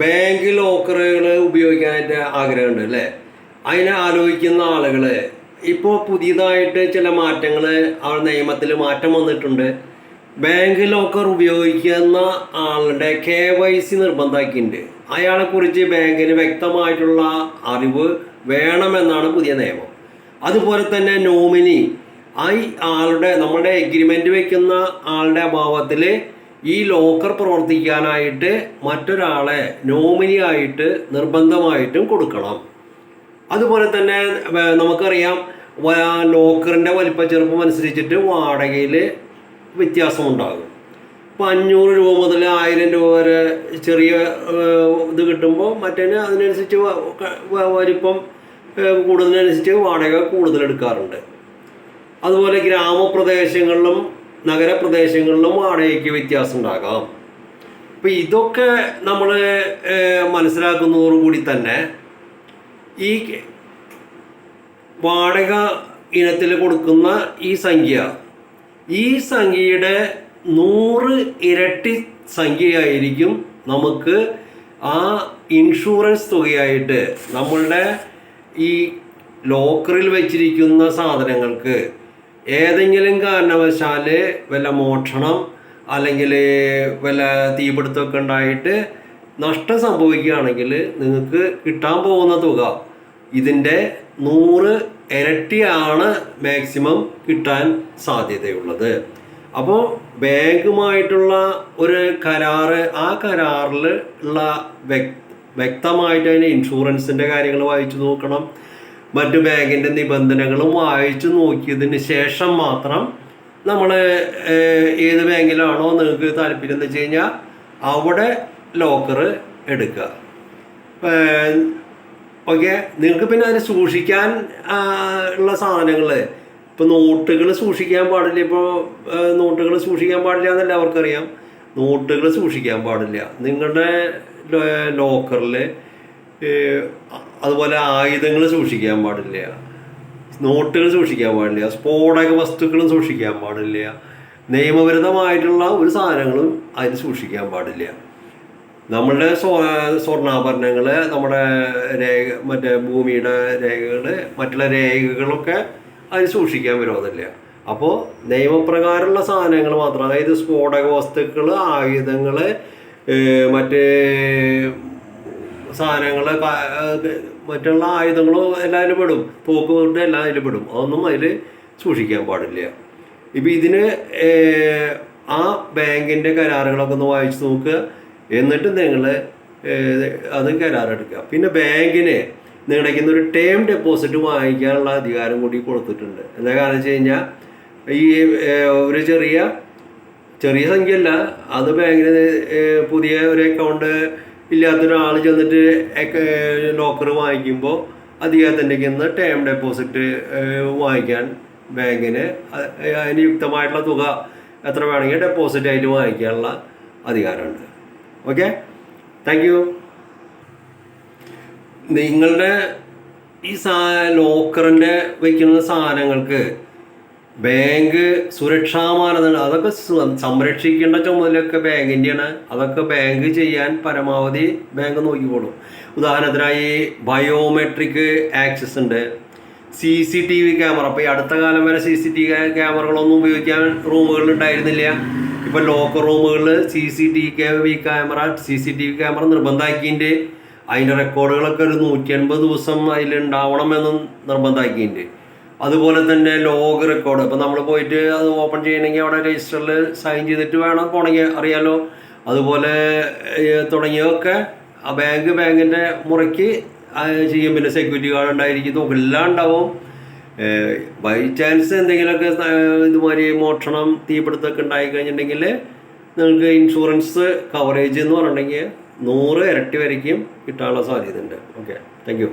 Bank ലോക്കറുകൾ ഉപയോഗിക്കാനായിട്ട് ആഗ്രഹമുണ്ട് അല്ലേ? അതിനെ ആലോചിക്കുന്ന ആളുകൾ ഇപ്പോൾ പുതിയതായിട്ട് ചില മാറ്റങ്ങൾ ആ നിയമത്തിൽ മാറ്റം വന്നിട്ടുണ്ട്. ബാങ്ക് ലോക്കർ ഉപയോഗിക്കുന്ന ആളുടെ കെ വൈ സി നിർബന്ധമാക്കിയിട്ടുണ്ട്. അയാളെക്കുറിച്ച് ബാങ്കിന് വ്യക്തമായിട്ടുള്ള അറിവ് വേണമെന്നാണ് പുതിയ നിയമം. അതുപോലെ തന്നെ നോമിനി ആ ആളുടെ നമ്മുടെ എഗ്രിമെന്റ് വയ്ക്കുന്ന ആളുടെ അഭാവത്തിൽ ഈ ലോക്കർ പ്രവർത്തിക്കാനായിട്ട് മറ്റൊരാളെ നോമിനി ആയിട്ട് നിർബന്ധമായിട്ടും കൊടുക്കണം. അതുപോലെ തന്നെ നമുക്കറിയാം ലോക്കറിന്റെ വലിപ്പ ചെറുപ്പം അനുസരിച്ചിട്ട് വാടകയിൽ വ്യത്യാസമുണ്ടാകും. ഇപ്പോൾ അഞ്ഞൂറ് രൂപ മുതൽ ആയിരം രൂപ വരെ ചെറിയ ഇത് കിട്ടുമ്പോൾ മറ്റേന് അതിനനുസരിച്ച് വലിപ്പം കൂടുന്നതിനനുസരിച്ച് വാടക കൂടുതൽ എടുക്കാറുണ്ട് അതുപോലെ ഗ്രാമപ്രദേശങ്ങളിലും നഗരപ്രദേശങ്ങളിലും വാടകയ്ക്ക് വ്യത്യാസം ഉണ്ടാകാം അപ്പം ഇതൊക്കെ നമ്മൾ മനസ്സിലാക്കുന്നതോടുകൂടി തന്നെ ഈ വാടക ഇനത്തിൽ കൊടുക്കുന്ന ഈ സംഖ്യ ഈ സംഖ്യയുടെ നൂറ് ഇരട്ടി സംഖ്യയായിരിക്കും നമുക്ക് ആ ഇൻഷുറൻസ് തുകയായിട്ട് നമ്മളുടെ ഈ ലോക്കറിൽ വെച്ചിരിക്കുന്ന സാധനങ്ങൾക്ക് ഏതെങ്കിലും കാരണവശാൽ വല്ല മോഷണം അല്ലെങ്കിൽ വല്ല തീപിടുത്തമൊക്കെ ഉണ്ടായിട്ട് നഷ്ടം സംഭവിക്കുകയാണെങ്കിൽ നിങ്ങൾക്ക് കിട്ടാൻ പോകുന്ന തുക ഇതിന്റെ നൂറ് ഇരട്ടിയാണ് മാക്സിമം കിട്ടാൻ സാധ്യതയുള്ളത്. അപ്പോൾ ബാങ്കുമായിട്ടുള്ള ഒരു കരാറ് ആ കരാറിൽ ഉള്ള വ്യക്തമായിട്ട് അതിന്റെ ഇൻഷുറൻസിന്റെ കാര്യങ്ങൾ വായിച്ചു നോക്കണം. മറ്റു ബാങ്കിന്റെ നിബന്ധനകളും വായിച്ചു നോക്കിയതിന് ശേഷം മാത്രം നമ്മൾ ഏത് ബാങ്കിലാണോ നിങ്ങൾക്ക് താല്പര്യം എന്ന് വെച്ച് കഴിഞ്ഞാൽ അവിടെ ലോക്കറ് എടുക്കുക. ഓക്കെ? നിങ്ങൾക്ക് പിന്നെ അതിന് സൂക്ഷിക്കാൻ ഉള്ള സാധനങ്ങൾ ഇപ്പോൾ നോട്ടുകൾ സൂക്ഷിക്കാൻ പാടില്ല. ഇപ്പോൾ നോട്ടുകൾ സൂക്ഷിക്കാൻ പാടില്ല എന്ന് എല്ലാവർക്കും അറിയാം നോട്ടുകൾ സൂക്ഷിക്കാൻ പാടില്ല. നിങ്ങളുടെ ലോക്കറിൽ അതുപോലെ ആയുധങ്ങൾ സൂക്ഷിക്കാൻ പാടില്ല. നോട്ടുകൾ സൂക്ഷിക്കാൻ പാടില്ല. സ്ഫോടക വസ്തുക്കളും സൂക്ഷിക്കാൻ പാടില്ല. നിയമവിരുദ്ധമായിട്ടുള്ള ഒരു സാധനങ്ങളും അതിൽ സൂക്ഷിക്കാൻ പാടില്ല. നമ്മളുടെ സ്വ- സ്വർണാഭരണങ്ങൾ നമ്മുടെ രേഖ മറ്റേ ഭൂമിയുടെ രേഖകൾ മറ്റുള്ള രേഖകളൊക്കെ അതിൽ സൂക്ഷിക്കാൻ വിരോധമില്ല. അപ്പോൾ നിയമപ്രകാരമുള്ള സാധനങ്ങൾ മാത്രം അതായത് സ്ഫോടക വസ്തുക്കൾ ആയുധങ്ങൾ മറ്റേ സാധനങ്ങൾ മറ്റുള്ള ആയുധങ്ങളോ എല്ലാവരും പെടും. തോക്ക് കൊണ്ട് എല്ലാം അതിൽ പെടും. അതൊന്നും അതിൽ സൂക്ഷിക്കാൻ പാടില്ല. ഇപ്പം ഇതിന് ആ ബാങ്കിന്റെ കരാറുകളൊക്കെ ഒന്ന് വായിച്ചു നോക്കുക എന്നിട്ട് നിങ്ങൾ അത് കരാറെടുക്കുക. പിന്നെ ബാങ്കിന് നിങ്ങളുടെ ഒരു ടേം ഡെപ്പോസിറ്റ് വാങ്ങിക്കാനുള്ള അധികാരം കൂടി കൊടുത്തിട്ടുണ്ട്. എന്താ കാരണം വെച്ച് കഴിഞ്ഞാൽ ഈ ഒരു ചെറിയ ചെറിയ സംഖ്യയല്ല. അത് ബാങ്കിന് പുതിയ ഒരു അക്കൗണ്ട് ഇല്ലാത്തൊരാൾ ചെന്നിട്ട് ലോക്കർ വാങ്ങിക്കുമ്പോൾ അദ്ദേഹത്തിന്റെ നിന്ന് ടേം ഡെപ്പോസിറ്റ് വാങ്ങിക്കാൻ ബാങ്കിന് അതിന് യുക്തമായിട്ടുള്ള തുക എത്ര വേണമെങ്കിൽ ഡെപ്പോസിറ്റ് ആയിട്ട് വാങ്ങിക്കാനുള്ള അധികാരമുണ്ട്. ഓക്കെ താങ്ക് യു നിങ്ങളുടെ ഈ സാ ലോക്കറിന്റെ വയ്ക്കുന്ന സാധനങ്ങൾക്ക് ബാങ്ക് സുരക്ഷാ മാനദണ്ഡം അതൊക്കെ സംരക്ഷിക്കേണ്ട ചുമതലയൊക്കെ ബാങ്കിന്റെയാണ് അതൊക്കെ ബാങ്ക് ചെയ്യാൻ പരമാവധി ബാങ്ക് നോക്കിക്കോളും. ഉദാഹരണത്തിനായി ബയോമെട്രിക് ആക്സസ് ഉണ്ട്. C C T V camera. അപ്പോൾ ഈ അടുത്ത കാലം വരെ സി സി ടി വി ക്യാമറകളൊന്നും ഉപയോഗിക്കാൻ റൂമുകളിൽ ഉണ്ടായിരുന്നില്ല. ഇപ്പോൾ locker റൂമുകളിൽ C C T V camera C C T V camera നിർബന്ധമാക്കിയിട്ടുണ്ട്. അതിന്റെ റെക്കോർഡുകളൊക്കെ ഒരു നൂറ്റി അൻപത് ദിവസം അതിലുണ്ടാവണമെന്നും നിർബന്ധമാക്കിയിട്ടുണ്ട്. അതുപോലെ തന്നെ ലോഗ് റെക്കോർഡ് ഇപ്പം നമ്മൾ പോയിട്ട് അത് ഓപ്പൺ ചെയ്യണമെങ്കിൽ അവിടെ രജിസ്റ്ററിൽ സൈൻ ചെയ്തിട്ട് വേണം പോകണമെങ്കിൽ അറിയാലോ. അതുപോലെ തുടങ്ങിയൊക്കെ ആ ബാങ്ക് ബാങ്കിന്റെ മുറയ്ക്ക് ചെയ്യും. പിന്നെ സെക്യൂരിറ്റി ഗാർഡ് ഉണ്ടായിരിക്കും. നോക്കും എല്ലാം ഉണ്ടാവും. ബൈ ചാൻസ് എന്തെങ്കിലുമൊക്കെ ഇതുമാതിരി മോഷണം തീപിടുത്തമൊക്കെ ഉണ്ടായി കഴിഞ്ഞിട്ടുണ്ടെങ്കിൽ നിങ്ങൾക്ക് ഇൻഷുറൻസ് കവറേജ് എന്ന് പറഞ്ഞിട്ടുണ്ടെങ്കിൽ നൂറ് ഇരട്ടി വരയ്ക്കും കിട്ടാനുള്ള സാധ്യതയുണ്ട്. Okay thank you